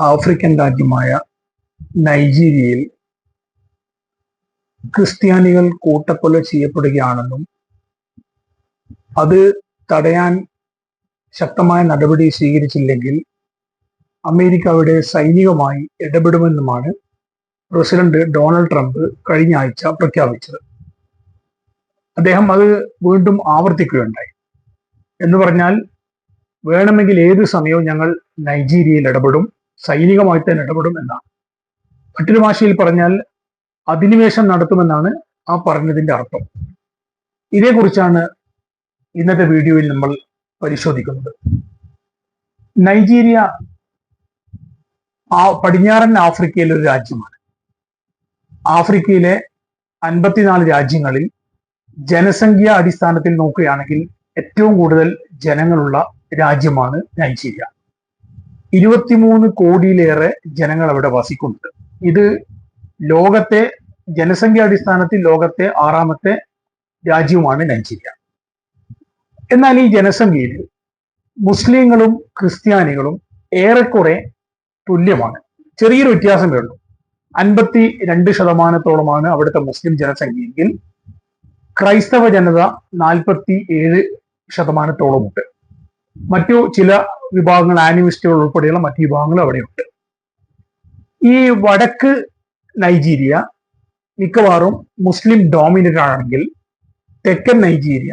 African രാജ്യമായ നൈജീരിയയിൽ ക്രിസ്ത്യാനികൾ കൂട്ടക്കൊല ചെയ്യപ്പെടുകയാണെന്നും അത് തടയാൻ ശക്തമായ നടപടി സ്വീകരിച്ചില്ലെങ്കിൽ അമേരിക്ക അവിടെ സൈനികമായി ഇടപെടുമെന്നുമാണ് പ്രസിഡന്റ് ഡൊണാൾഡ് ട്രംപ് കഴിഞ്ഞ ആഴ്ച പ്രഖ്യാപിച്ചത്. അദ്ദേഹം അത് വീണ്ടും ആവർത്തിക്കുകയുണ്ടായി. എന്ന് പറഞ്ഞാൽ വേണമെങ്കിൽ ഏത് സമയവും ഞങ്ങൾ നൈജീരിയയിൽ ഇടപെടും. സൈനികമായി തന്നെ ഇടപെടും എന്നാണ് മറ്റൊരു ഭാഷയിൽ പറഞ്ഞാൽ അധിനിവേശം നടത്തുമെന്നാണ് ആ പറഞ്ഞതിന്റെ അർത്ഥം. ഇതേക്കുറിച്ചാണ് ഇന്നത്തെ വീഡിയോയിൽ നമ്മൾ പരിശോധിക്കുന്നത്. നൈജീരിയ ആ പടിഞ്ഞാറൻ ആഫ്രിക്കയിലെ ഒരു രാജ്യമാണ്. ആഫ്രിക്കയിലെ അൻപത്തിനാല് രാജ്യങ്ങളിൽ ജനസംഖ്യ അടിസ്ഥാനത്തിൽ നോക്കുകയാണെങ്കിൽ ഏറ്റവും കൂടുതൽ ജനങ്ങളുള്ള രാജ്യമാണ് നൈജീരിയ. ഇരുപത്തിമൂന്ന് കോടിയിലേറെ ജനങ്ങൾ അവിടെ വസിക്കുന്നുണ്ട്. ഇത് ലോകത്തെ ജനസംഖ്യ അടിസ്ഥാനത്തിൽ ലോകത്തെ ആറാമത്തെ രാജ്യവുമാണ് നൈജീരിയ. എന്നാൽ ഈ ജനസംഖ്യയിൽ മുസ്ലിങ്ങളും ക്രിസ്ത്യാനികളും ഏറെക്കുറെ തുല്യമാണ്. ചെറിയൊരു വ്യത്യാസമേ ഉള്ളൂ. അൻപത്തി രണ്ട് ശതമാനത്തോളമാണ് അവിടുത്തെ മുസ്ലിം ജനസംഖ്യയെങ്കിൽ ക്രൈസ്തവ ജനത നാൽപ്പത്തി ഏഴ് ശതമാനത്തോളമുണ്ട്. മറ്റു ചില വിഭാഗങ്ങൾ ആനിമിസ്റ്റുകൾ ഉൾപ്പെടെയുള്ള മറ്റു വിഭാഗങ്ങൾ അവിടെയുണ്ട്. ഈ വടക്ക് നൈജീരിയ മിക്കവാറും മുസ്ലിം ഡോമിനന്റ് ആണെങ്കിൽ തെക്കൻ നൈജീരിയ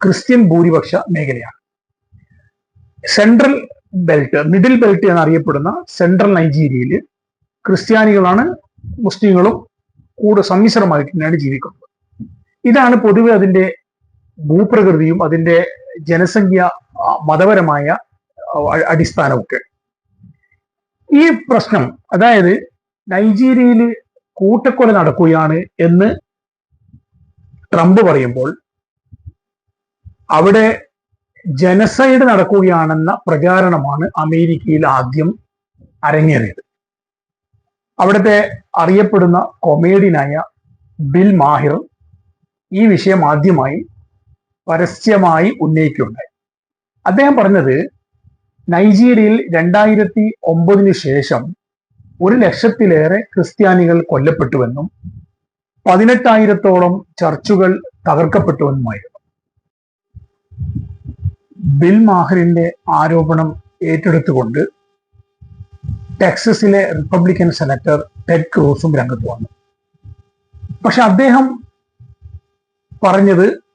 ക്രിസ്ത്യൻ ഭൂരിപക്ഷ മേഖലയാണ്. സെൻട്രൽ ബെൽറ്റ് മിഡിൽ ബെൽറ്റ് എന്നറിയപ്പെടുന്ന സെൻട്രൽ നൈജീരിയയിൽ ക്രിസ്ത്യാനികളാണ് മുസ്ലിങ്ങളും കൂടെ സമ്മിശ്രമായിട്ട് തന്നെയാണ് ജീവിക്കുന്നത്. ഇതാണ് പൊതുവെ അതിന്റെ ഭൂപ്രകൃതിയും അതിന്റെ ജനസംഖ്യ മതപരമായ അടിസ്ഥാനമൊക്കെ. ഈ പ്രശ്നം അതായത് നൈജീരിയയിൽ കൂട്ടക്കൊല നടക്കുകയാണ് എന്ന് ട്രംപ് പറയുമ്പോൾ അവിടെ ജനസൈഡ് നടക്കുകയാണെന്ന പ്രചാരണമാണ് അമേരിക്കയിൽ ആദ്യം അരങ്ങേറിയത്. അവിടുത്തെ അറിയപ്പെടുന്ന കൊമേഡിയനായ ബിൽ മാഹിർ ഈ വിഷയം ആദ്യമായി പരസ്യമായി ഉന്നയിക്കുകയുണ്ടായി. അദ്ദേഹം പറഞ്ഞത് നൈജീരിയയിൽ രണ്ടായിരത്തി ഒമ്പതിനു ശേഷം ഒരു ലക്ഷത്തിലേറെ ക്രിസ്ത്യാനികൾ കൊല്ലപ്പെട്ടുവെന്നും പതിനെട്ടായിരത്തോളം ചർച്ചുകൾ തകർക്കപ്പെട്ടുവെന്നുമായിരുന്നു. ബിൽ മാഹറിന്റെ ആരോപണം ഏറ്റെടുത്തുകൊണ്ട് ടെക്സസിലെ റിപ്പബ്ലിക്കൻ സെനറ്റർ ടെഡ് ക്രൂസും രംഗത്ത് വന്നു. പക്ഷെ അദ്ദേഹം പറഞ്ഞത്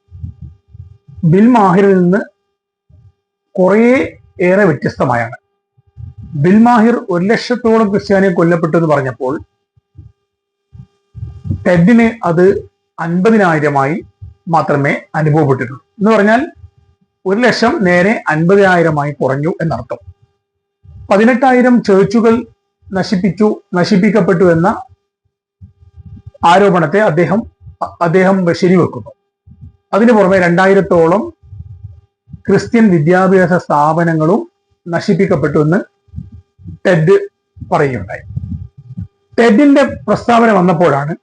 ബിൽ മാഹിറിൽ നിന്ന് കുറേ ഏറെ വ്യത്യസ്തമായാണ്. ബിൽ മാഹിർ ഒരു ലക്ഷത്തോളം ക്രിസ്ത്യാനിയെ കൊല്ലപ്പെട്ടു എന്ന് പറഞ്ഞപ്പോൾ ടെഡിന് അത് അൻപതിനായിരമായി മാത്രമേ അനുഭവപ്പെട്ടിട്ടുള്ളൂ. എന്ന് പറഞ്ഞാൽ ഒരു ലക്ഷം നേരെ അൻപതിനായിരമായി കുറഞ്ഞു എന്നർത്ഥം. പതിനെട്ടായിരം ചേർച്ചുകൾ നശിപ്പിച്ചു നശിപ്പിക്കപ്പെട്ടു എന്ന ആരോപണത്തെ അദ്ദേഹം അദ്ദേഹം ശരിവെക്കുന്നു. അതിനു പുറമെ രണ്ടായിരത്തോളം ക്രിസ്ത്യൻ വിദ്യാഭ്യാസ സ്ഥാപനങ്ങളും നശിപ്പിക്കപ്പെട്ടു എന്ന് ടെഡ് പറയുകയുണ്ടായി. ടെഡിന്റെ പ്രസ്താവന വന്നപ്പോഴാണ്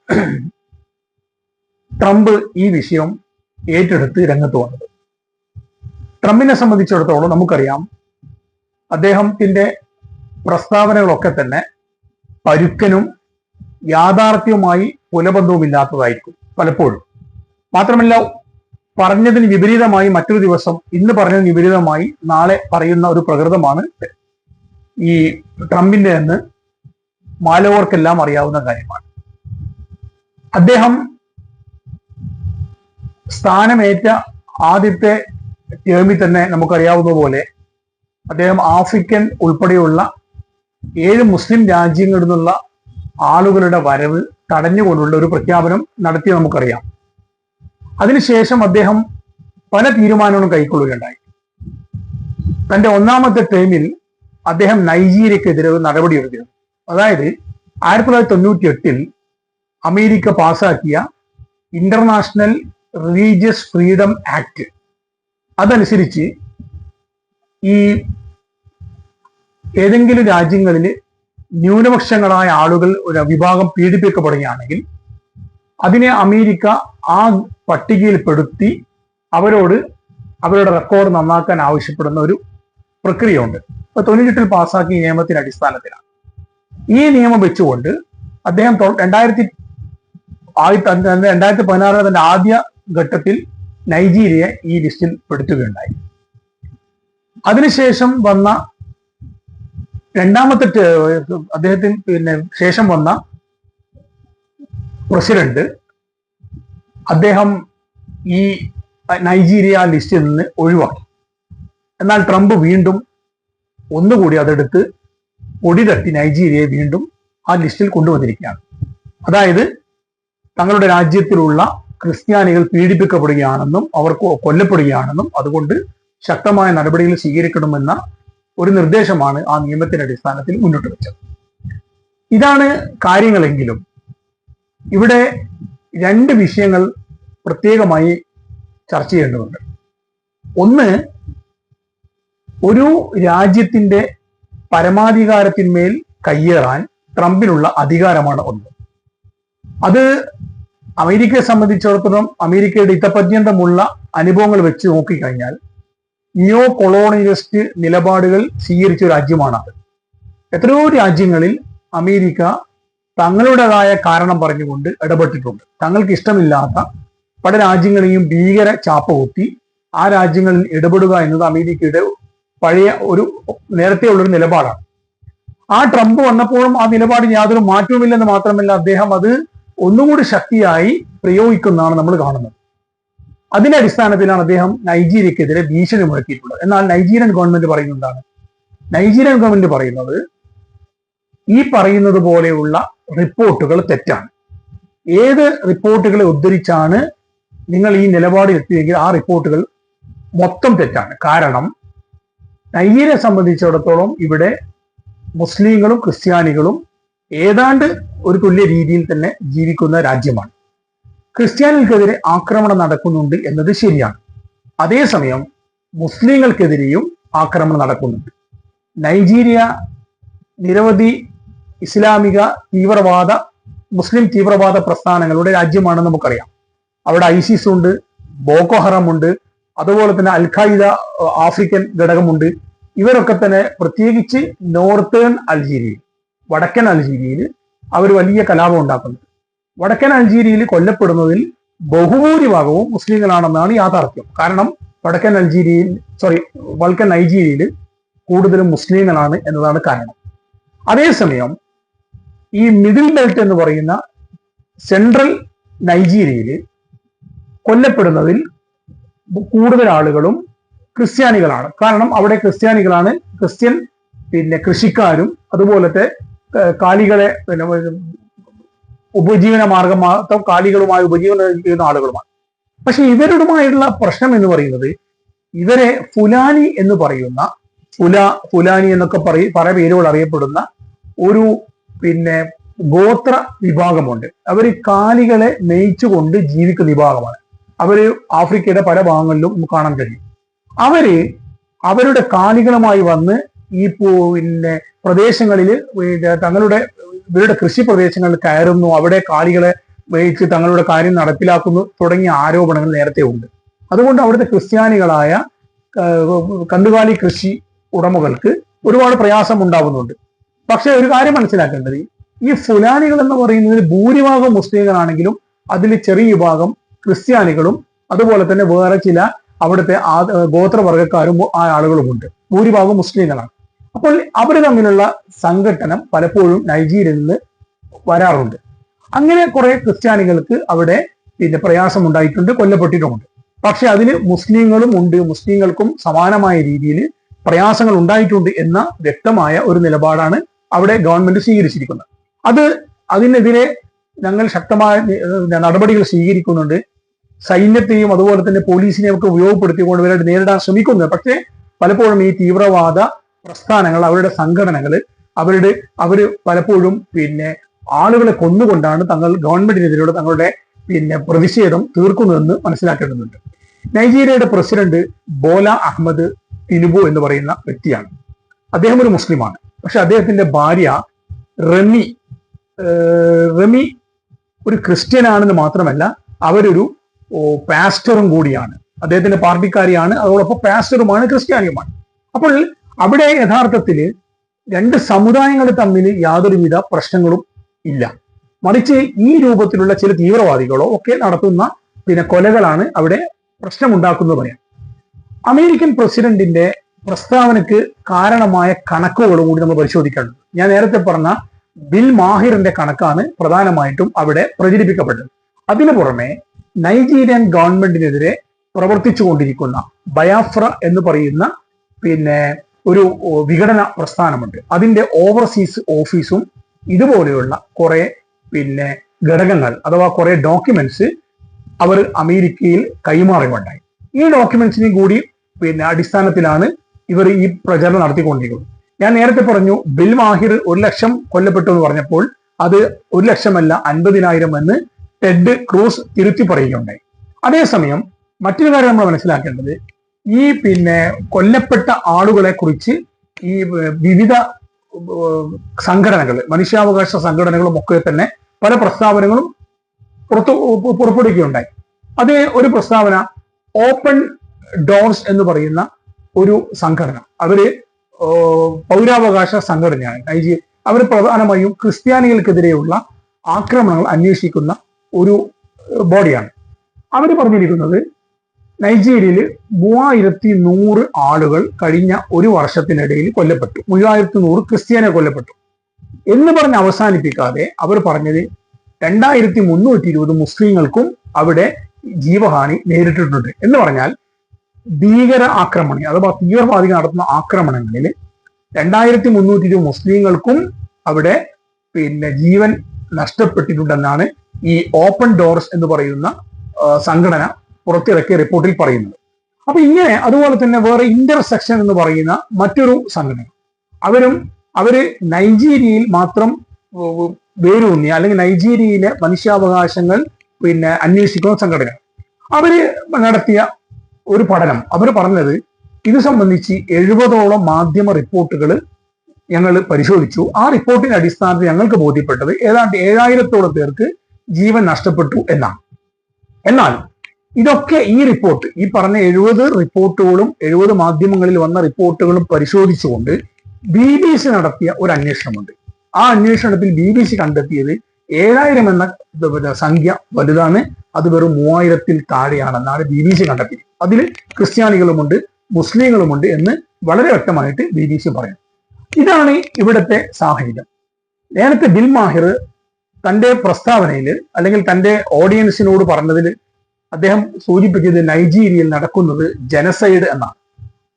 ട്രംപ് ഈ വിഷയം ഏറ്റെടുത്ത് രംഗത്ത് വന്നത്. ട്രംപിനെ സംബന്ധിച്ചിടത്തോളം നമുക്കറിയാം അദ്ദേഹത്തിന്റെ പ്രസ്താവനകളൊക്കെ തന്നെ പരുക്കനും യാഥാർത്ഥ്യവുമായി കുലബന്ധവുമില്ലാത്തതായിരിക്കും പലപ്പോഴും. മാത്രമല്ല പറഞ്ഞതിന് വിപരീതമായി മറ്റൊരു ദിവസം ഇന്ന് പറഞ്ഞതിന് വിപരീതമായി നാളെ പറയുന്ന ഒരു പ്രകൃതമാണ് ഈ ട്രംപിന്റെ എന്ന് മാലവർക്കെല്ലാം അറിയാവുന്ന കാര്യമാണ്. അദ്ദേഹം സ്ഥാനമേറ്റ ആദ്യത്തെ ടേമിൽ തന്നെ നമുക്കറിയാവുന്ന പോലെ അദ്ദേഹം ആഫ്രിക്കൻ ഉൾപ്പെടെയുള്ള ഏഴ് മുസ്ലിം രാജ്യങ്ങളിൽ നിന്നുള്ള ആളുകളുടെ വരവ് തടഞ്ഞുകൊണ്ടുള്ള ഒരു പ്രഖ്യാപനം നടത്തി നമുക്കറിയാം. അതിനുശേഷം അദ്ദേഹം പല തീരുമാനങ്ങളും കൈക്കൊള്ളുകയുണ്ടായി. തന്റെ ഒന്നാമത്തെ ടേമിൽ അദ്ദേഹം നൈജീരിയക്കെതിരെ ഒരു നടപടി എടുത്തിരുന്നു. അതായത് ആയിരത്തി തൊള്ളായിരത്തി തൊണ്ണൂറ്റി എട്ടിൽ അമേരിക്ക പാസാക്കിയ ഇന്റർനാഷണൽ റിലീജിയസ് ഫ്രീഡം ആക്ട് അതനുസരിച്ച് ഈ ഏതെങ്കിലും രാജ്യങ്ങളിൽ ന്യൂനപക്ഷങ്ങളായ ആളുകൾ ഒരു വിഭാഗം പീഡിപ്പിക്കപ്പെടുകയാണെങ്കിൽ അതിനെ അമേരിക്ക ആ പട്ടികയിൽപ്പെടുത്തി അവരോട് അവരുടെ റെക്കോർഡ് നന്നാക്കാൻ ആവശ്യപ്പെടുന്ന ഒരു പ്രക്രിയ ഉണ്ട് ഇപ്പൊ തൊണ്ണൂറ്റെട്ടിൽ പാസ്സാക്കിയ നിയമത്തിന്റെ അടിസ്ഥാനത്തിലാണ്. ഈ നിയമം വെച്ചുകൊണ്ട് അദ്ദേഹം രണ്ടായിരത്തി ആദ്യത്തെ രണ്ടായിരത്തി പതിനാറിലെ തന്റെ ആദ്യ ഘട്ടത്തിൽ നൈജീരിയ ഈ ലിസ്റ്റിൽ പെടുത്തുകയുണ്ടായി. അതിനുശേഷം വന്ന രണ്ടാമത്തെ അദ്ദേഹത്തിന് പിന്നെ ശേഷം വന്ന പ്രസിഡന്റ് അദ്ദേഹം ഈ നൈജീരിയ ലിസ്റ്റിൽ നിന്ന് ഒഴിവാക്കി. എന്നാൽ ട്രംപ് വീണ്ടും ഒന്നുകൂടി അതെടുത്ത് പൊടി തട്ടി നൈജീരിയയെ വീണ്ടും ആ ലിസ്റ്റിൽ കൊണ്ടുവന്നിരിക്കുകയാണ്. അതായത് തങ്ങളുടെ രാജ്യത്തിലുള്ള ക്രിസ്ത്യാനികൾ പീഡിപ്പിക്കപ്പെടുകയാണെന്നും അവർ കൊല്ലപ്പെടുകയാണെന്നും അതുകൊണ്ട് ശക്തമായ നടപടികൾ സ്വീകരിക്കണമെന്ന ഒരു നിർദ്ദേശമാണ് ആ നിയമത്തിന്റെ അടിസ്ഥാനത്തിൽ മുന്നോട്ട് വെച്ചത്. ഇതാണ് കാര്യങ്ങളെങ്കിലും ഇവിടെ രണ്ട് വിഷയങ്ങൾ പ്രത്യേകമായി ചർച്ച ചെയ്യേണ്ടതുണ്ട്. ഒന്ന് ഒരു രാജ്യത്തിന്റെ പരമാധികാരത്തിന്മേൽ കയ്യേറാൻ ട്രംപിനുള്ള അധികാരമാണ് ഒന്ന്. അത് അമേരിക്കയെ സംബന്ധിച്ചിടത്തോളം അമേരിക്കയുടെ ഇത്തപര്യന്തമുള്ള അനുഭവങ്ങൾ വെച്ച് നോക്കിക്കഴിഞ്ഞാൽ നിയോ കൊളോണിയലിസ്റ്റ് നിലപാടുകൾ സ്വീകരിച്ച രാജ്യമാണ് എത്രയോ രാജ്യങ്ങളിൽ അമേരിക്ക തങ്ങളുടേതായ കാരണം പറഞ്ഞുകൊണ്ട് ഇടപെട്ടിട്ടുണ്ട്. തങ്ങൾക്ക് ഇഷ്ടമില്ലാത്ത പല രാജ്യങ്ങളെയും ഭീകര ചാപ്പ കൊത്തി ആ രാജ്യങ്ങളിൽ ഇടപെടുക എന്നത് അമേരിക്കയുടെ പഴയ ഒരു നേരത്തെ ഉള്ളൊരു നിലപാടാണ്. ആ ട്രംപ് വന്നപ്പോഴും ആ നിലപാടിന് യാതൊരു മാറ്റവുമില്ലെന്ന് മാത്രമല്ല അദ്ദേഹം അത് ഒന്നുകൂടി ശക്തിയായി പ്രയോഗിക്കുന്നതാണ് നമ്മൾ കാണുന്നത്. അതിന്റെ അടിസ്ഥാനത്തിലാണ് അദ്ദേഹം നൈജീരിയക്കെതിരെ ഭീഷണി മുഴക്കിയിട്ടുള്ളത്. എന്നാൽ നൈജീരിയൻ ഗവൺമെന്റ് പറയുന്നതാണ് നൈജീരിയൻ ഗവൺമെന്റ് പറയുന്നത് ഈ പറയുന്നത് പോലെയുള്ള റിപ്പോർട്ടുകൾ തെറ്റാണ്. ഏത് റിപ്പോർട്ടുകളെ ഉദ്ധരിച്ചാണ് നിങ്ങൾ ഈ നിലപാടിൽ എത്തിയെങ്കിൽ ആ റിപ്പോർട്ടുകൾ മൊത്തം തെറ്റാണ്. കാരണം നയ്യരെ സംബന്ധിച്ചിടത്തോളം ഇവിടെ മുസ്ലിങ്ങളും ക്രിസ്ത്യാനികളും ഏതാണ്ട് ഒരു തുല്യ രീതിയിൽ തന്നെ ജീവിക്കുന്ന രാജ്യമാണ്. ക്രിസ്ത്യാനികൾക്കെതിരെ ആക്രമണം നടക്കുന്നുണ്ട് എന്നത് ശരിയാണ്. അതേസമയം മുസ്ലിങ്ങൾക്കെതിരെയും ആക്രമണം നടക്കുന്നുണ്ട്. നൈജീരിയ നിരവധി ഇസ്ലാമിക തീവ്രവാദ മുസ്ലിം തീവ്രവാദ പ്രസ്ഥാനങ്ങളുടെ രാജ്യമാണെന്ന് നമുക്കറിയാം. അവിടെ ഐസിസ് ഉണ്ട് ബോക്കോ ഹറം ഉണ്ട് അതുപോലെ തന്നെ അൽഖായിദ ആഫ്രിക്കൻ ഘടകമുണ്ട്. ഇവരൊക്കെ തന്നെ പ്രത്യേകിച്ച് നോർത്തേൺ അൾജീരിയയിൽ വടക്കൻ അൾജീരിയയിൽ അവർ വലിയ കലാപം ഉണ്ടാക്കുന്നുണ്ട്. വടക്കൻ അൾജീരിയയിൽ കൊല്ലപ്പെടുന്നതിൽ ബഹുഭൂരിഭാഗവും മുസ്ലിങ്ങളാണെന്നാണ് യാഥാർത്ഥ്യം. കാരണം വടക്കൻ അൾജീരിയയിൽ സോറി വടക്കൻ നൈജീരിയയിൽ കൂടുതലും മുസ്ലിങ്ങളാണ് എന്നതാണ് കാരണം. അതേസമയം ഈ മിഡിൽ ബെൽറ്റ് എന്ന് പറയുന്ന സെൻട്രൽ നൈജീരിയയിൽ കൊല്ലപ്പെടുന്നതിൽ കൂടുതൽ ആളുകളും ക്രിസ്ത്യാനികളാണ്. കാരണം അവിടെ ക്രിസ്ത്യാനികളാണ്. ക്രിസ്ത്യൻ പിന്നെ കൃഷിക്കാരും അതുപോലത്തെ കാലികളെ ഉപജീവന മാർഗം കാലികളുമായി ഉപജീവനം ചെയ്യുന്ന ആളുകളുമാണ്. പക്ഷെ ഇവരുമായുള്ള പ്രശ്നം എന്ന് പറയുന്നത് ഇവരെ ഫുലാനി എന്ന് പറയുന്ന ഫുല ഫുലാനി എന്നൊക്കെ പറയ പല പേരുകൾ അറിയപ്പെടുന്ന ഒരു പിന്നെ ഗോത്ര വിഭാഗമുണ്ട്. അവർ കാലികളെ മേയിച്ചുകൊണ്ട് ജീവിക്കുന്ന വിഭാഗമാണ്. അവർ ആഫ്രിക്കയുടെ പല ഭാഗങ്ങളിലും നമുക്ക് കാണാൻ കഴിയും. അവർ അവരുടെ കാലികളുമായി വന്ന് ഈ പിന്നെ പ്രദേശങ്ങളിൽ തങ്ങളുടെ ഇവരുടെ കൃഷി പ്രദേശങ്ങളിൽ കയറുന്നു. അവിടെ കാലികളെ മേയിച്ച് തങ്ങളുടെ കാര്യം നടപ്പിലാക്കുന്നു തുടങ്ങിയ ആരോപണങ്ങൾ നേരത്തെ ഉണ്ട്. അതുകൊണ്ട് അവിടുത്തെ ക്രിസ്ത്യാനികളായ കന്നുകാലി കൃഷി ഉടമകൾക്ക് ഒരുപാട് പ്രയാസം ഉണ്ടാവുന്നുണ്ട്. പക്ഷെ ഒരു കാര്യം മനസ്സിലാക്കേണ്ടത് ഈ ഫുലാനികൾ എന്ന് പറയുന്നതിൽ ഭൂരിഭാഗം മുസ്ലിങ്ങളാണെങ്കിലും അതിൽ ചെറിയ വിഭാഗം ക്രിസ്ത്യാനികളും അതുപോലെ തന്നെ വേറെ ചില അവിടുത്തെ ഗോത്രവർഗക്കാരും ആ ആളുകളുമുണ്ട്. ഭൂരിഭാഗം മുസ്ലിങ്ങളാണ്. അപ്പോൾ അവർ തമ്മിലുള്ള സംഘട്ടനം പലപ്പോഴും നൈജീരിയയിൽ നിന്ന് വരാറുണ്ട്. അങ്ങനെ കുറെ ക്രിസ്ത്യാനികൾക്ക് അവിടെ പിന്നെ പ്രയാസം ഉണ്ടായിട്ടുണ്ട് കൊല്ലപ്പെട്ടിട്ടുമുണ്ട്. പക്ഷെ അതിന് മുസ്ലിങ്ങളും ഉണ്ട് മുസ്ലിങ്ങൾക്കും സമാനമായ രീതിയിൽ പ്രയാസങ്ങൾ ഉണ്ടായിട്ടുണ്ട് എന്ന വ്യക്തമായ ഒരു നിലപാടാണ് അവിടെ ഗവൺമെന്റ് സ്വീകരിച്ചിരിക്കുന്നത് അത് അതിനെതിരെ ഞങ്ങൾ ശക്തമായ നടപടികൾ സ്വീകരിക്കുന്നുണ്ട്. സൈന്യത്തെയും അതുപോലെ തന്നെ പോലീസിനെയും ഒക്കെ ഉപയോഗപ്പെടുത്തിക്കൊണ്ട് ഇവരെ നേരിടാൻ ശ്രമിക്കുന്നത് പക്ഷേ പലപ്പോഴും ഈ തീവ്രവാദ പ്രസ്ഥാനങ്ങൾ അവരുടെ സംഘടനകൾ അവരുടെ അവർ പലപ്പോഴും പിന്നെ ആളുകളെ കൊന്നുകൊണ്ടാണ് തങ്ങൾ ഗവൺമെന്റിനെതിരെയുള്ള തങ്ങളുടെ പിന്നെ പ്രതിഷേധം തീർക്കുന്നതെന്ന് മനസ്സിലാക്കേണ്ടതുണ്ട്. നൈജീരിയയുടെ പ്രസിഡന്റ് ബോല അഹമ്മദ് തിനുബു എന്ന് പറയുന്ന വ്യക്തിയാണ്. അദ്ദേഹം ഒരു മുസ്ലിമാണ്. പക്ഷെ അദ്ദേഹത്തിന്റെ ഭാര്യ റമി റമി ഒരു ക്രിസ്ത്യനാണെന്ന് മാത്രമല്ല അവരൊരു പാസ്റ്ററും കൂടിയാണ്. അദ്ദേഹത്തിന്റെ പാർട്ടിക്കാരിയാണ് അതോടൊപ്പം പാസ്റ്ററുമാണ് ക്രിസ്ത്യാനിയുമാണ്. അപ്പോൾ അവിടെ യഥാർത്ഥത്തിൽ രണ്ട് സമുദായങ്ങൾ തമ്മിൽ യാതൊരുവിധ പ്രശ്നങ്ങളും ഇല്ല. മറിച്ച് ഈ രൂപത്തിലുള്ള ചില തീവ്രവാദികളോ ഒക്കെ നടത്തുന്ന പിന്നെ കൊലകളാണ് അവിടെ പ്രശ്നമുണ്ടാക്കുന്നത് പറയാം അമേരിക്കൻ പ്രസിഡന്റിന്റെ പ്രസ്താവനയ്ക്ക് കാരണമായ കണക്കുകളും കൂടി നമ്മൾ പരിശോധിക്കേണ്ടത് ഞാൻ നേരത്തെ പറഞ്ഞ ബിൽ മാഹിറിന്റെ കണക്കാണ് പ്രധാനമായിട്ടും അവിടെ പ്രചരിപ്പിക്കപ്പെട്ടത്. അതിനു പുറമെ നൈജീരിയൻ ഗവൺമെന്റിനെതിരെ പ്രവർത്തിച്ചുകൊണ്ടിരിക്കുന്ന ബയാഫ്ര എന്ന് പറയുന്ന പിന്നെ ഒരു വിഘടന പ്രസ്ഥാനമുണ്ട്. അതിന്റെ ഓവർസീസ് ഓഫീസും ഇതുപോലെയുള്ള കുറെ പിന്നെ ഘടകങ്ങൾ അഥവാ കുറെ ഡോക്യുമെന്റ്സ് അവർ അമേരിക്കയിൽ കൈമാറുകയുണ്ടായി. ഈ ഡോക്യുമെന്റ്സിനെയും കൂടി പിന്നെ അടിസ്ഥാനത്തിലാണ് ഇവർ ഈ പ്രചരണം നടത്തിക്കൊണ്ടിരിക്കുന്നു. ഞാൻ നേരത്തെ പറഞ്ഞു ബിൽ മാഹിർ ഒരു ലക്ഷം കൊല്ലപ്പെട്ടു എന്ന് പറഞ്ഞപ്പോൾ അത് ഒരു ലക്ഷമല്ല അൻപതിനായിരം എന്ന് ടെഡ് ക്രൂസ് തിരുത്തി പറയുകയുണ്ടായി. അതേസമയം മറ്റൊരു കാര്യം നമ്മൾ മനസ്സിലാക്കേണ്ടത് ഈ പിന്നെ കൊല്ലപ്പെട്ട ആളുകളെ കുറിച്ച് ഈ വിവിധ സംഘടനകൾ മനുഷ്യാവകാശ സംഘടനകളും ഒക്കെ തന്നെ പല പ്രസ്താവനകളും പുറത്തു പുറപ്പെടുകയുണ്ടായി അത് ഒരു പ്രസ്താവന ഓപ്പൺ ഡോർസ് എന്ന് പറയുന്ന ഒരു സംഘടന. അവർ പൗരാവകാശ സംഘടനയാണ്. നൈജീരിയ. അവർ പ്രധാനമായും ക്രിസ്ത്യാനികൾക്കെതിരെയുള്ള ആക്രമണങ്ങൾ അന്വേഷിക്കുന്ന ഒരു ബോഡിയാണ്. അവർ പറഞ്ഞിരിക്കുന്നത് നൈജീരിയയിൽ മൂവായിരത്തി നൂറ് ആളുകൾ കഴിഞ്ഞ ഒരു വർഷത്തിനിടയിൽ കൊല്ലപ്പെട്ടു. മൂവായിരത്തി നൂറ് ക്രിസ്ത്യാനെ കൊല്ലപ്പെട്ടു. എന്ന് പറഞ്ഞ് അവസാനിപ്പിക്കാതെ അവർ പറഞ്ഞത് രണ്ടായിരത്തി മുന്നൂറ്റി ഇരുപത് മുസ്ലിങ്ങൾക്കും അവിടെ ജീവഹാനി നേരിട്ടിട്ടുണ്ട്. എന്ന് പറഞ്ഞാൽ ഭീകര ആക്രമണങ്ങൾ അഥവാ തീവ്രവാദികൾ നടത്തുന്ന ആക്രമണങ്ങളിൽ രണ്ടായിരത്തി മുന്നൂറ്റി ഇരുപത് മുസ്ലിങ്ങൾക്കും അവിടെ പിന്നെ ജീവൻ നഷ്ടപ്പെട്ടിട്ടുണ്ടെന്നാണ് ഈ ഓപ്പൺ ഡോർസ് എന്ന് പറയുന്ന സംഘടന പുറത്തിറക്കിയ റിപ്പോർട്ടിൽ പറയുന്നത്. അപ്പൊ ഇങ്ങനെ അതുപോലെ തന്നെ വേറെ ഇന്റർസെക്ഷൻ എന്ന് പറയുന്ന മറ്റൊരു സംഘടന. അവരും അവർ നൈജീരിയയിൽ മാത്രം വേരൂന്നിയ അല്ലെങ്കിൽ നൈജീരിയയിലെ മനുഷ്യാവകാശങ്ങൾ പിന്നെ അന്വേഷിക്കുന്ന സംഘടന. അവർ നടത്തിയ ഒരു പഠനം. അവർ പറഞ്ഞത് ഇത് സംബന്ധിച്ച് എഴുപതോളം മാധ്യമ റിപ്പോർട്ടുകൾ ഞങ്ങൾ പരിശോധിച്ചു. ആ റിപ്പോർട്ടിന്റെ അടിസ്ഥാനത്തിൽ ഞങ്ങൾക്ക് ബോധ്യപ്പെട്ടത് ഏതാണ്ട് ഏഴായിരത്തോളം പേർക്ക് ജീവൻ നഷ്ടപ്പെട്ടു എന്നാണ്. എന്നാൽ ഇതൊക്കെ ഈ റിപ്പോർട്ട് ഈ പറഞ്ഞ എഴുപത് റിപ്പോർട്ടുകളും എഴുപത് മാധ്യമങ്ങളിൽ വന്ന റിപ്പോർട്ടുകളും പരിശോധിച്ചുകൊണ്ട് ബി ബി സി നടത്തിയ ഒരു അന്വേഷണമുണ്ട്. ആ അന്വേഷണത്തിൽ ബി ബി സി കണ്ടെത്തിയത് ഏഴായിരം എന്ന സംഖ്യ വലുതാണ്. അത് വെറും മൂവായിരത്തിൽ താഴെയാണെന്നാണ് ബി ബി സി കണ്ടെത്തി അതിൽ ക്രിസ്ത്യാനികളുമുണ്ട് മുസ്ലിങ്ങളുമുണ്ട് എന്ന് വളരെ വ്യക്തമായിട്ട് ബി ബി സി പറയുന്നു. ഇതാണ് ഇവിടുത്തെ സാഹചര്യം. നേരത്തെ ബിൽ മാഹിർ തന്റെ പ്രസ്താവനയിൽ അല്ലെങ്കിൽ തന്റെ ഓഡിയൻസിനോട് പറഞ്ഞതിൽ അദ്ദേഹം സൂചിപ്പിച്ചത് നൈജീരിയയിൽ നടക്കുന്നത് ജനസൈഡ് എന്നാണ്.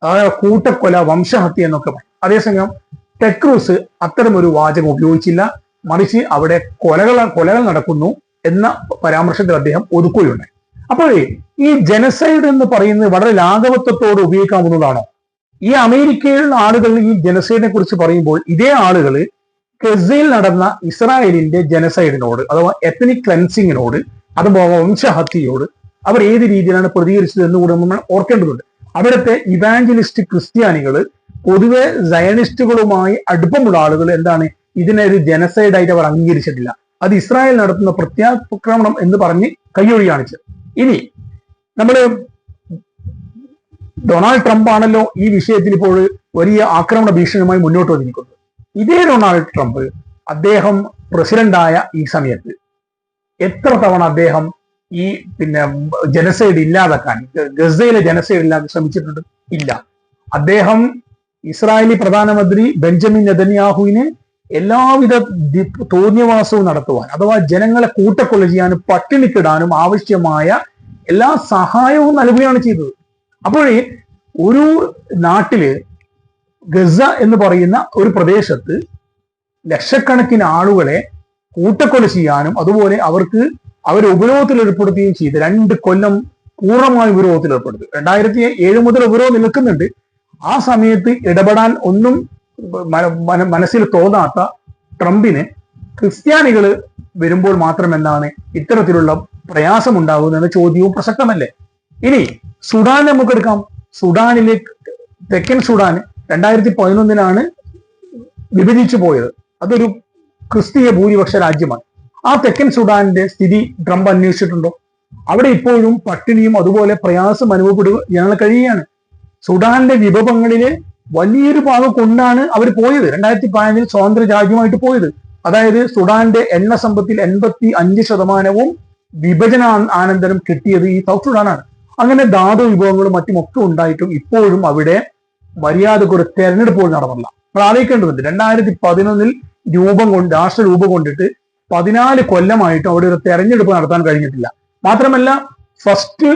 അതായത് കൂട്ടക്കൊല വംശഹത്യ എന്നൊക്കെ പറയും. അതേസമയം ടെക്രൂസ് അത്തരമൊരു വാചകം ഉപയോഗിച്ചില്ല. മറിച്ച് അവിടെ കൊലകൾ കൊലകൾ നടക്കുന്നു എന്ന പരാമർശത്തിൽ അദ്ദേഹം ഒതുക്കുകയുണ്ടായി. അപ്പോഴേ ഈ ജനസൈഡ് എന്ന് പറയുന്നത് വളരെ ലാഘവത്വത്തോട് ഉപയോഗിക്കാവുന്നതാണോ. ഈ അമേരിക്കയിലുള്ള ആളുകൾ ഈ ജനസൈഡിനെ കുറിച്ച് പറയുമ്പോൾ ഇതേ ആളുകൾ ഗസയിൽ നടന്ന ഇസ്രായേലിന്റെ ജനസൈഡിനോട് അഥവാ എത്തനിക് ക്ലൻസിങ്ങിനോട് അതുപോലെ വംശഹത്യയോട് അവർ ഏത് രീതിയിലാണ് പ്രതികരിച്ചത് എന്ന് കൂടെ നമ്മൾ ഓർക്കേണ്ടതുണ്ട്. അവിടുത്തെ ഇവാഞ്ചലിസ്റ്റ് ക്രിസ്ത്യാനികൾ പൊതുവെ സയനിസ്റ്റുകളുമായി അടുപ്പമുള്ള ആളുകൾ എന്താണ്? ഇതിനെ ഒരു ജനസൈഡായിട്ട് അവർ അംഗീകരിച്ചിട്ടില്ല. അത് ഇസ്രായേൽ നടത്തുന്ന പ്രത്യാക്രമണം എന്ന് പറഞ്ഞ് കയ്യൊഴി കാണിച്ചത് ഇനി നമ്മൾ ഡൊണാൾഡ് ട്രംപ് ആണല്ലോ ഈ വിഷയത്തിൽ ഇപ്പോൾ വലിയ ആക്രമണ ഭീഷണിയുമായി മുന്നോട്ട് വന്നിരിക്കുന്നത്. ഇതേ ഡൊണാൾഡ് ട്രംപ് അദ്ദേഹം പ്രസിഡന്റായ ഈ സമയത്ത് എത്ര തവണ അദ്ദേഹം ഈ പിന്നെ ജനസൈഡ് ഇല്ലാതാക്കാൻ ഗസയിലെ ജനസൈഡ് ഇല്ലാതെ ശ്രമിച്ചിട്ടുണ്ട്? ഇല്ല. അദ്ദേഹം ഇസ്രായേലി പ്രധാനമന്ത്രി ബെഞ്ചമിൻ നെതന്യാഹുവിന് എല്ലാവിധ തോന്നിയവാസവും നടത്തുവാൻ അഥവാ ജനങ്ങളെ കൂട്ടക്കൊല ചെയ്യാനും പട്ടിണിക്കിടാനും ആവശ്യമായ എല്ലാ സഹായവും നൽകുകയാണ് ചെയ്തത്. അപ്പോഴേ ഒരു നാട്ടിൽ ഗസ എന്ന് പറയുന്ന ഒരു പ്രദേശത്ത് ലക്ഷക്കണക്കിന് ആളുകളെ കൂട്ടക്കൊല ചെയ്യാനും അതുപോലെ അവർക്ക് അവരെ ഉപരോധത്തിൽ ഏർപ്പെടുത്തുകയും ചെയ്ത് രണ്ട് കൊല്ലം പൂർണമായി ഉപരോധത്തിൽ ഏർപ്പെടുത്തി. രണ്ടായിരത്തി ഏഴ് മുതൽ ഉപരോധം നിൽക്കുന്നുണ്ട്. ആ സമയത്ത് ഇടപെടാൻ ഒന്നും മനസ്സിൽ തോന്നാത്ത ട്രംപിന് ക്രിസ്ത്യാനികൾ വരുമ്പോൾ മാത്രം എന്താണ് ഇത്തരത്തിലുള്ള പ്രയാസം ഉണ്ടാകുന്ന ചോദ്യവും പ്രസക്തമല്ലേ? ഇനി സുഡാൻ നമുക്ക് എടുക്കാം. സുഡാനിലെ തെക്കൻ സുഡാൻ രണ്ടായിരത്തി പതിനൊന്നിനാണ് വിഭജിച്ചു പോയത്. അതൊരു ക്രിസ്തീയ ഭൂരിപക്ഷ രാജ്യമാണ്. ആ തെക്കൻ സുഡാനിന്റെ സ്ഥിതി ട്രംപ് അന്വേഷിച്ചിട്ടുണ്ടോ? അവിടെ ഇപ്പോഴും പട്ടിണിയും അതുപോലെ പ്രയാസം അനുഭവപ്പെടുക ഞങ്ങൾ കഴിയുകയാണ്. സുഡാനിലെ വിഭവങ്ങളിലെ വലിയൊരു ഭാഗം കൊണ്ടാണ് അവർ പോയത്. രണ്ടായിരത്തി പതിനഞ്ചിൽ സ്വതന്ത്ര രാജ്യമായിട്ട് പോയത്. അതായത് സുഡാന്റെ എണ്ണ സമ്പത്തിൽ എൺപത്തി അഞ്ച് ശതമാനവും വിഭജന ആനന്തരം കിട്ടിയത് ഈ സൗത്ത് സുഡാനാണ്. അങ്ങനെ ധാതു വിഭവങ്ങളും മറ്റുമൊക്കെ ഉണ്ടായിട്ടും ഇപ്പോഴും അവിടെ മര്യാദയ്ക്ക് ഒരു തെരഞ്ഞെടുപ്പ് പോലും നടന്നില്ല നമ്മൾ ആലോചിക്കേണ്ടതുണ്ട്. രണ്ടായിരത്തി പതിനൊന്നിൽ രൂപം കൊണ്ട് രാഷ്ട്ര രൂപം കൊണ്ടിട്ട് പതിനാല് കൊല്ലമായിട്ടും അവിടെ ഒരു തെരഞ്ഞെടുപ്പ് നടത്താൻ കഴിഞ്ഞിട്ടില്ല. മാത്രമല്ല ഫസ്റ്റ്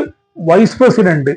വൈസ് പ്രസിഡന്റ്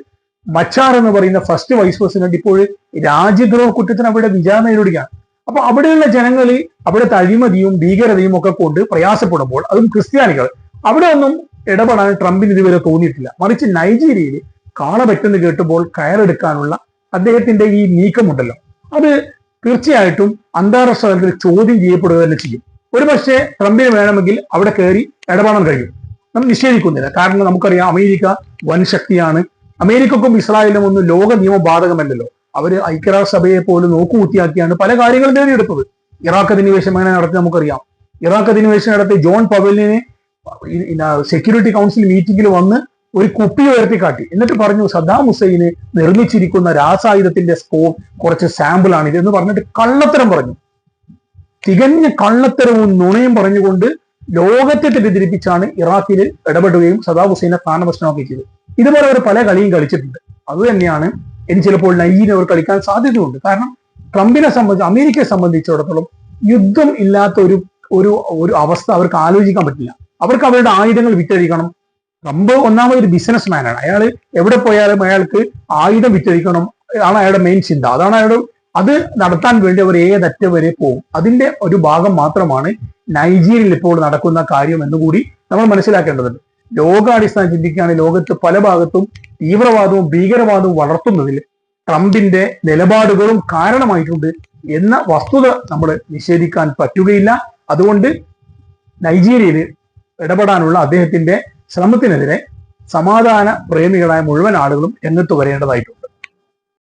മച്ചാർ എന്ന് പറയുന്ന ഫസ്റ്റ് വൈസ് പ്രസിഡന്റ് ഇപ്പോൾ രാജ്യദ്രോഹ കുറ്റത്തിന് അവിടെ വിചാരണ നേരിടുകയാണ്. അപ്പൊ അവിടെയുള്ള ജനങ്ങൾ അവിടെ അഴിമതിയും ഭീകരതയും ഒക്കെ കൊണ്ട് പ്രയാസപ്പെടുമ്പോൾ അതും ക്രിസ്ത്യാനികൾ. അവിടെ ഒന്നും ഇടപെടാൻ ട്രംപിന് ഇതുവരെ തോന്നിയിട്ടില്ല. മറിച്ച് നൈജീരിയയിൽ കാള പറ്റുന്ന കേട്ടുമ്പോൾ കയറെടുക്കാനുള്ള അദ്ദേഹത്തിന്റെ ഈ നീക്കമുണ്ടല്ലോ. അത് തീർച്ചയായിട്ടും അന്താരാഷ്ട്ര തലത്തിൽ ചോദ്യം ചെയ്യപ്പെടുക തന്നെ ചെയ്യും. ഒരു പക്ഷേ ട്രംപിന് വേണമെങ്കിൽ അവിടെ കയറി ഇടപെടാൻ കഴിയും. നമ്മൾ നിഷേധിക്കുന്നില്ല. കാരണം നമുക്കറിയാം അമേരിക്ക വൻ ശക്തിയാണ്. അമേരിക്കക്കും ഇസ്രായേലിനും ഒന്നും ലോക നിയമം ബാധകമല്ലല്ലോ. അവർ ഐക്യരാഷ്ട്രസഭയെ പോലും നോക്കുകൂട്ടിയാക്കിയാണ് പല കാര്യങ്ങളും നേടിയെടുത്തത്. ഇറാഖ് അധിനിവേശം എങ്ങനെ നടത്തി നമുക്കറിയാം. ഇറാഖ് അധിനിവേശം നടത്തി ജോൺ പവലിനെ സെക്യൂരിറ്റി കൗൺസിൽ മീറ്റിംഗിൽ വന്ന് ഒരു കുപ്പി ഉയർത്തി കാട്ടി എന്നിട്ട് പറഞ്ഞു സദ്ദാം ഹുസൈന് നിർമ്മിച്ചിരിക്കുന്ന രാസായുധത്തിന്റെ സ്കോ കുറച്ച് സാമ്പിൾ ആണ് ഇതെന്ന് പറഞ്ഞിട്ട് കള്ളത്തരം പറഞ്ഞു. തികഞ്ഞ കള്ളത്തരവും നുണയും പറഞ്ഞുകൊണ്ട് ലോകത്തെ തെറ്റിദ്ധരിപ്പിച്ചാണ് ഇറാഖിൽ ഇടപെടുകയും സദാം ഹുസൈനെ സ്ഥാനപ്രശ്നമൊക്കെ ചെയ്തത്. ഇതുപോലെ അവർ പല കളിയും കളിച്ചിട്ടുണ്ട്. അത് തന്നെയാണ് ഇനി ചിലപ്പോൾ നൈജീരിയ അവർ കളിക്കാൻ സാധ്യതയുണ്ട്. കാരണം ട്രംപിനെ സംബന്ധിച്ച് അമേരിക്കയെ സംബന്ധിച്ചിടത്തോളം യുദ്ധം ഇല്ലാത്ത ഒരു ഒരു ഒരു അവസ്ഥ അവർക്ക് ആലോചിക്കാൻ പറ്റില്ല. അവർക്ക് അവരുടെ ആയുധങ്ങൾ വിറ്റഴിക്കണം. ട്രംപ് ഒന്നാമത് ഒരു ബിസിനസ് മാനാണ് അയാൾ എവിടെ പോയാലും അയാൾക്ക് ആയുധം വിറ്റഴിക്കണം ആണ് അയാളുടെ മെയിൻ ചിന്ത. അതാണ് അയാളുടെ അത് നടത്താൻ വേണ്ടി അവർ ഏതറ്റ വരെ പോകും. അതിന്റെ ഒരു ഭാഗം മാത്രമാണ് നൈജീരിയയിൽ ഇപ്പോൾ നടക്കുന്ന കാര്യം എന്നുകൂടി നമ്മൾ മനസ്സിലാക്കേണ്ടതുണ്ട്. ലോകാടിസ്ഥാനം ചിന്തിക്കുകയാണെങ്കിൽ ലോകത്ത് പല ഭാഗത്തും തീവ്രവാദവും ഭീകരവാദവും വളർത്തുന്നതിൽ ട്രംപിന്റെ നിലപാടുകളും കാരണമായിട്ടുണ്ട് എന്ന വസ്തുത നമ്മൾ നിഷേധിക്കാൻ പറ്റുകയില്ല. അതുകൊണ്ട് നൈജീരിയയിൽ ഇടപെടാനുള്ള അദ്ദേഹത്തിന്റെ ശ്രമത്തിനെതിരെ സമാധാന പ്രേമികളായ മുഴുവൻ ആളുകളും രംഗത്ത് വരേണ്ടതായിട്ടുണ്ട്.